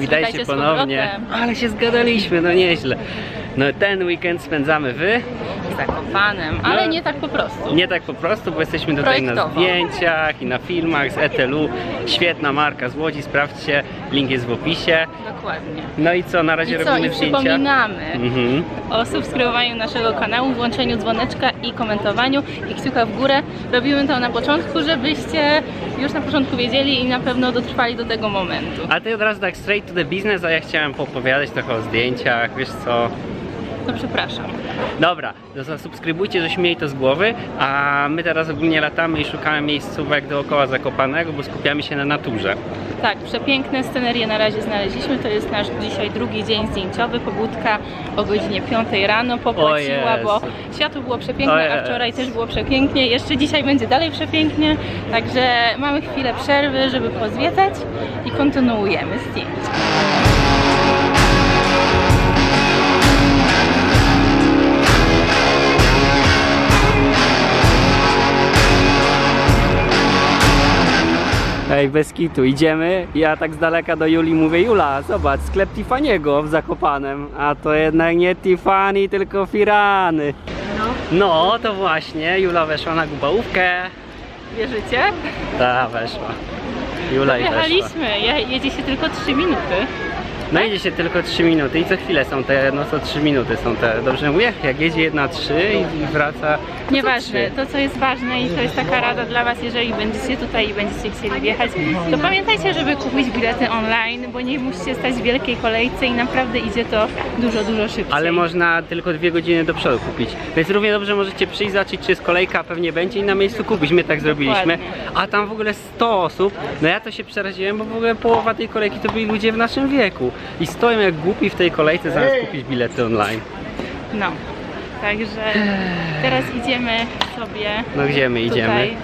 Witajcie ponownie. Ale się zgadaliśmy, no nieźle. No ten weekend spędzamy wy. Zakopanem, ale nie tak po prostu. Nie tak po prostu, bo jesteśmy tutaj na zdjęciach i na filmach z ETLU. Świetna marka z Łodzi, sprawdźcie, link jest w opisie. Dokładnie. No i co, na razie I co, robimy i zdjęcia. przypominamy Mhm. o subskrybowaniu naszego kanału, włączeniu dzwoneczka i komentowaniu i kciuka w górę. Robimy to na początku, żebyście już na początku wiedzieli i na pewno dotrwali do tego momentu. A ty od razu tak straight to the business, a ja chciałem poopowiadać trochę o zdjęciach, wiesz co. No przepraszam. Dobra, to zasubskrybujcie, żeśmy mieli to z głowy, a my teraz ogólnie latamy i szukamy miejscówek dookoła Zakopanego, bo skupiamy się na naturze. Tak, przepiękne scenerie na razie znaleźliśmy. To jest nasz dzisiaj drugi dzień zdjęciowy. Pobudka o godzinie 5 rano popłaciła, O bo światło było przepiękne, a wczoraj też było przepięknie. Jeszcze dzisiaj będzie dalej przepięknie. Także mamy chwilę przerwy, żeby pozwiedzać i kontynuujemy zdjęcia. Ej, bez kitu, idziemy. Ja tak z daleka do Juli mówię, Jula, zobacz, sklep Tiffany'ego w Zakopanem. A to jednak nie Tiffany, tylko Firany. No, to właśnie, Jula weszła na gubałówkę. Wierzycie? Ta, weszła. Jula i weszła. Jechaliśmy. Je, jedzie się tylko 3 minuty. No się tylko 3 minuty i co chwilę są te, no co 3 minuty są te, dobrze mówię? Jak jedzie jedna 3 i, i wraca... to Nieważne, to co jest ważne i to jest taka rada dla Was, jeżeli będziecie tutaj i będziecie chcieli wjechać, to pamiętajcie, żeby kupić bilety online, bo nie musicie stać w wielkiej kolejce i naprawdę idzie to dużo, dużo szybciej. Ale można tylko dwie godziny do przodu kupić. Więc równie dobrze możecie przyjść, zobaczyć czy jest kolejka, a pewnie będzie i na miejscu kupić. My tak zrobiliśmy. A tam w ogóle 100 osób. No ja to się przeraziłem, bo w ogóle połowa tej kolejki to byli ludzie w naszym wieku. I stoją jak głupi w tej kolejce zamiast kupić bilety online. No, także teraz idziemy sobie No gdzie my idziemy? tutaj.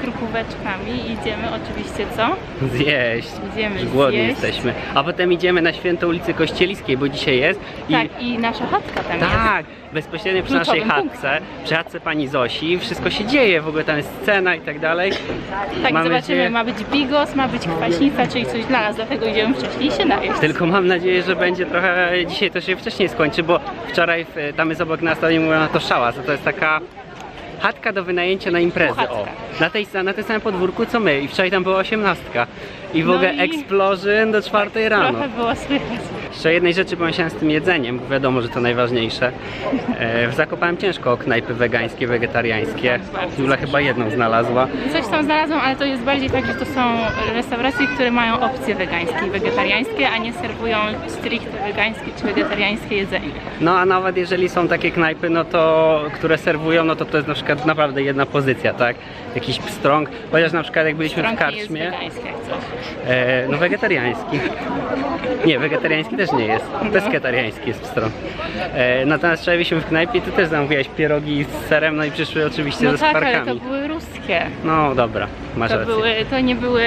Idziemy oczywiście co? Zjeść. Idziemy Głodni zjeść. jesteśmy. A potem idziemy na święto ulicy Kościeliskiej, bo dzisiaj jest. I Tak, i nasza chatka tam jest. Tak, bezpośrednio przy naszej Kluczowym chatce, przy chatce pani Zosi, wszystko się dzieje, w ogóle tam jest scena i tak dalej. Tak, zobaczymy, nadzieję- ma być bigos, ma być kwaśnica, czyli coś dla nas, dlatego idziemy wcześniej się najeść. Tylko mam nadzieję, że będzie trochę, dzisiaj to się wcześniej skończy, bo wczoraj w, tam jest obok nas, to nie mówią na to szała, to jest taka chatka do wynajęcia na imprezy, o. Na, tej, na tym samym podwórku co my i wczoraj tam była osiemnastka. I w No ogóle i- explosion do czwartej rano. Trochę było słychać. Jeszcze jednej rzeczy pomyślałem z tym jedzeniem, bo wiadomo, że to najważniejsze. E, w Zakopałem ciężko o knajpy wegańskie, wegetariańskie. Jula chyba jedną znalazła. Coś tam znalazłam, ale to jest bardziej tak, że to są restauracje, które mają opcje wegańskie i wegetariańskie, a nie serwują stricte wegańskie czy wegetariańskie jedzenie. No a nawet jeżeli są takie knajpy, no to, które serwują, no to to jest na przykład naprawdę jedna pozycja, tak? Jakiś pstrąg, chociaż na przykład jak byliśmy w Stronki jest karczmie, wegańskie jak coś. E, no wegetariański. Nie, wegetariański też nie jest, pesketariański jest pstrąg. E, natomiast wczoraj byliśmy w knajpie, ty też zamówiłaś pierogi z serem, no i przyszły oczywiście No ze tak, ale skwarkami. to były ruskie. No dobra, masz To, rację. były, to nie były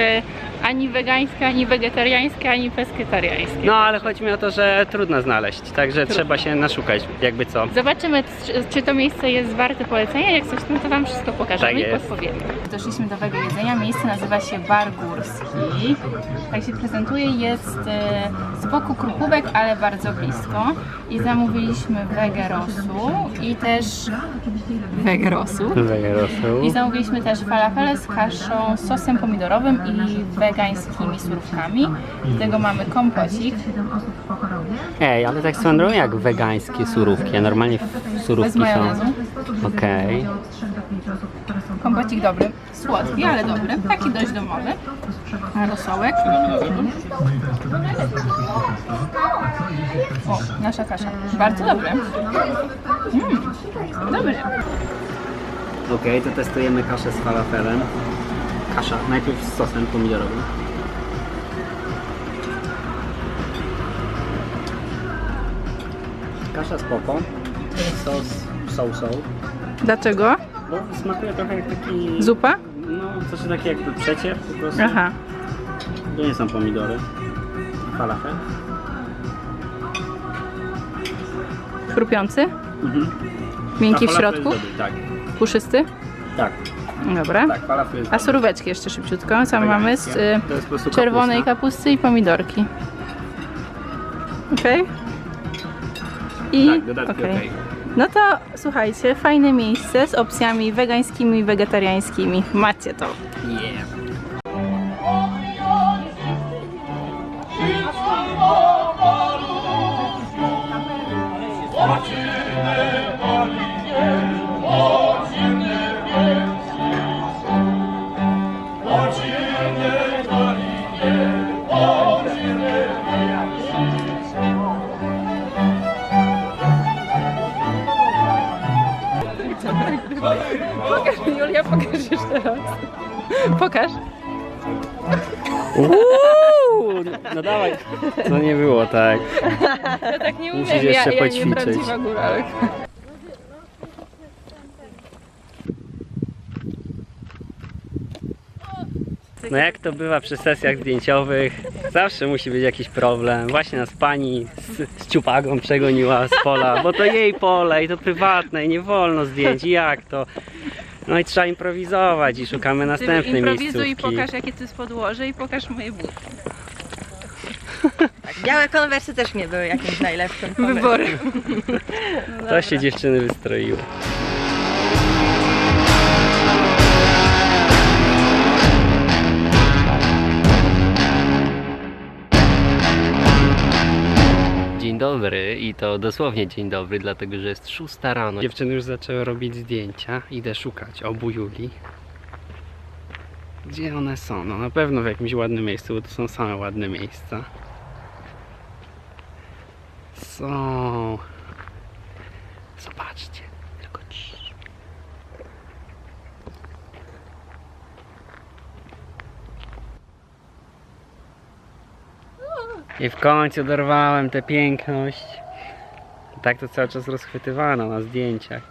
ani wegańskie, ani wegetariańskie, ani pesketariańskie. No ale chodzi mi o to, że trudno znaleźć, także trzeba się naszukać, jakby co. Zobaczymy, czy, to miejsce jest warte polecenia. Jak coś, no to Wam wszystko pokażemy Tak i jest. podpowiemy. Doszliśmy do wege jedzenia. Miejsce nazywa się Bar Górski. Tak się prezentuje. Jest e, z boku Krupówek, ale bardzo blisko. I zamówiliśmy wege rosu i też wege rosu. I zamówiliśmy też falafele z kaszą, sosem pomidorowym i wegańskimi surówkami. Do tego mamy kompocik. Ej, ale tak drogą jak wegańskie surówki, a normalnie surówki Bez majonezu. są... Okej. Kompocik dobry, słodki, ale dobry, taki dość domowy. Rosołek. O, nasza kasza. Bardzo dobry. Mm, dobry. Okej, to testujemy kaszę z falafelem. Kasza, najpierw z sosem pomidorowym. Kasza z poko, sos so-so, Dlaczego? bo smakuje trochę jak taki... Zupa? No, coś takie jakby przecier po prostu. Aha. To nie są pomidory. Falafel. Chrupiący? Mhm. Miękki w środku? dobry, Tak, Puszysty? tak, Dobra. tak, falafel A suróweczki jeszcze szybciutko. Co my mamy? Z y, To jest po prostu czerwonej kapusta. kapusty i pomidorki. Okej. I Tak, dodatki okej. okej. No to słuchajcie, fajne miejsce z opcjami wegańskimi i wegetariańskimi. Macie to. Yeah. Julia, pokaż jeszcze raz. Pokaż. Uuu, no dawaj. To nie było tak. Ja tak nie Musisz umiem, ja- jeszcze ja nie poćwiczyć. prawdziwa. No jak to bywa przy sesjach zdjęciowych, zawsze musi być jakiś problem. Właśnie nas pani z, z ciupagą przegoniła z pola, bo to jej pole i to prywatne i nie wolno zdjęć. I jak to? No i trzeba improwizować i szukamy następnej Improwizuj i miejscówki. pokaż jakie to jest podłoże i pokaż moje buty. Białe konwersy też nie były jakimś najlepszym pomysłem. Wybory. To się dziewczyny wystroiły. Dobry i to dosłownie dzień dobry, dlatego że jest 6 rano. Dziewczyny już zaczęły robić zdjęcia. Idę szukać obu Juli. Gdzie one są? No na pewno w jakimś ładnym miejscu, bo to są same ładne miejsca. Są. Zobaczcie, tylko ci. I w końcu dorwałem tę piękność. Tak to cały czas rozchwytywano na zdjęciach.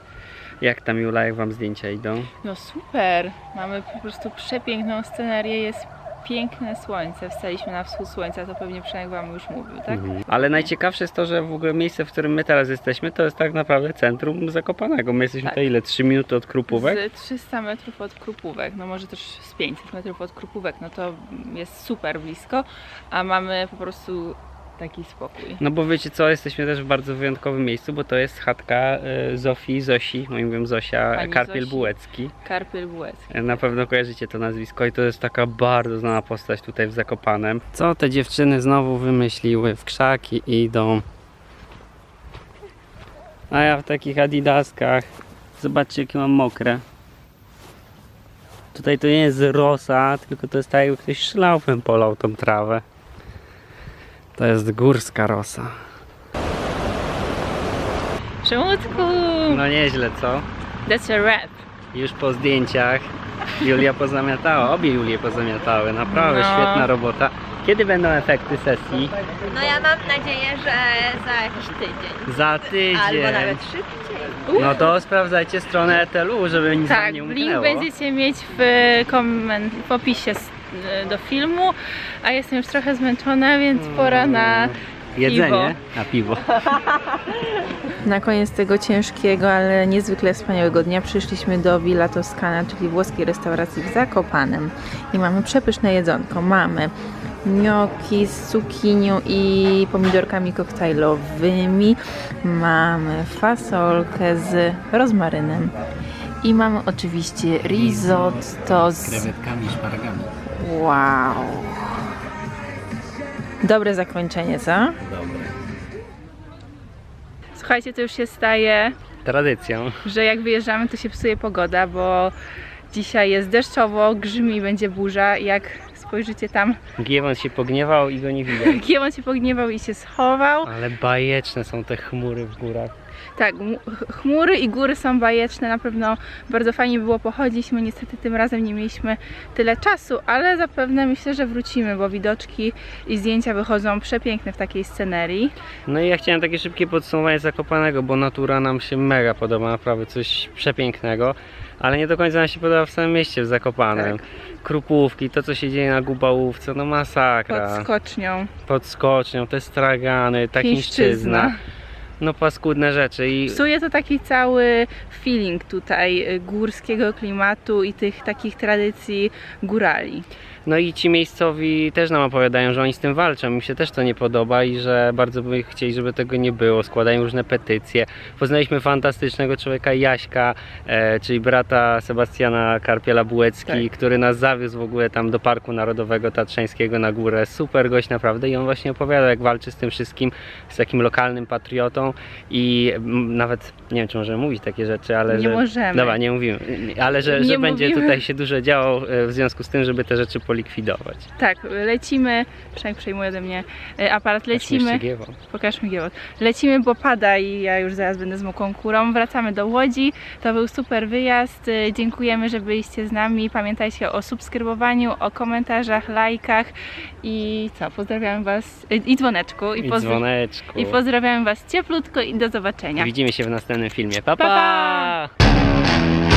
Jak tam Jula, jak wam zdjęcia idą? No super. Mamy po prostu przepiękną scenerię. Jest piękne słońce. Wstaliśmy na wschód słońca, to pewnie Przemek wam już mówił, tak? Mhm. Ale najciekawsze jest to, że w ogóle miejsce, w którym my teraz jesteśmy, to jest tak naprawdę centrum Zakopanego. My jesteśmy Tak. tutaj ile? 3 minuty od Krupówek? Z 300 metrów od Krupówek, no może też z 500 metrów od Krupówek, no to jest super blisko, a mamy po prostu taki spokój. No bo wiecie co, jesteśmy też w bardzo wyjątkowym miejscu, bo to jest chatka y, Zofii, Zosi, moim mówią Zosia Pani Karpiel Zosi. Bułecki. Karpiel Bułecki. Na pewno kojarzycie to nazwisko i to jest taka bardzo znana postać tutaj w Zakopanem. Co te dziewczyny znowu wymyśliły? W krzaki idą. A ja w takich adidaskach. Zobaczcie jakie mam mokre. Tutaj to nie jest rosa, tylko to jest tak jakby ktoś szlaufem polał tą trawę. To jest górska rosa. Przemutku! No nieźle, co? That's a rap. Już po zdjęciach Julia pozamiatała, obie Julie pozamiatały, naprawdę No. świetna robota. Kiedy będą efekty sesji? No ja mam nadzieję, że za jakiś tydzień. Za tydzień. Albo nawet szybciej. No to sprawdzajcie stronę ETLU, żeby nic Tak, nie link umknęło. będziecie mieć w, w opisie do filmu, a jestem już trochę zmęczona, więc pora na Jedzenie, a piwo. Na koniec tego ciężkiego, ale niezwykle wspaniałego dnia przyszliśmy do Villa Toscana, czyli włoskiej restauracji w Zakopanem. I mamy przepyszne jedzonko. Mamy gnocchi z cukinią i pomidorkami koktajlowymi. Mamy fasolkę z rozmarynem. I mamy oczywiście risotto z... Krewetkami i szparagami. Wow! Dobre zakończenie, co? Dobre. Słuchajcie, to już się staje Tradycją. że jak wyjeżdżamy, to się psuje pogoda, bo dzisiaj jest deszczowo, grzmi, będzie burza. Jak spojrzycie tam, Giewon się pogniewał i go nie widać. Kiemon się pogniewał i się schował. Ale bajeczne są te chmury w górach. Tak, mu- ch- chmury i góry są bajeczne, na pewno bardzo fajnie było pochodzić. My niestety tym razem nie mieliśmy tyle czasu, ale zapewne myślę, że wrócimy, bo widoczki i zdjęcia wychodzą przepiękne w takiej scenerii. No i ja chciałem takie szybkie podsumowanie Zakopanego, bo natura nam się mega podoba, naprawdę coś przepięknego, ale nie do końca nam się podoba w samym mieście w Zakopanem. Tak. Krupówki, to co się dzieje na Gubałówce, no masakra. Pod skocznią. Pod skocznią, te stragany, ta chińszczyzna. No paskudne rzeczy i Psuje to taki cały feeling tutaj y, górskiego klimatu i tych takich tradycji górali. No i ci miejscowi też nam opowiadają, że oni z tym walczą. Mi się też to nie podoba i że bardzo by chcieli, żeby tego nie było. Składają różne petycje. Poznaliśmy fantastycznego człowieka Jaśka, e, czyli brata Sebastiana Karpiela Bułecki, Tak. który nas zawiózł w ogóle tam do Parku Narodowego Tatrzańskiego na górę. Super gość naprawdę i on właśnie opowiada, jak walczy z tym wszystkim, z takim lokalnym patriotą i mm, nawet, nie wiem czy możemy mówić takie rzeczy, ale Nie że... możemy. Dobra, nie mówimy, ale że, że będzie mówimy. tutaj się dużo działo e, w związku z tym, żeby te rzeczy polikwidować. Tak, lecimy, Przemek przejmuje ode mnie e, aparat, Lecimy. pokaż mi giewot. Lecimy, bo pada i ja już zaraz będę z moką kurą. Wracamy do Łodzi, to był super wyjazd, E, dziękujemy, że byliście z nami. Pamiętajcie o subskrybowaniu, o komentarzach, lajkach i co, pozdrawiam Was, e, i dzwoneczku, i, I dzwoneczku. i pozdrawiam Was cieplutko i do zobaczenia. Widzimy się w następnym filmie. Pa, Pa, pa! pa!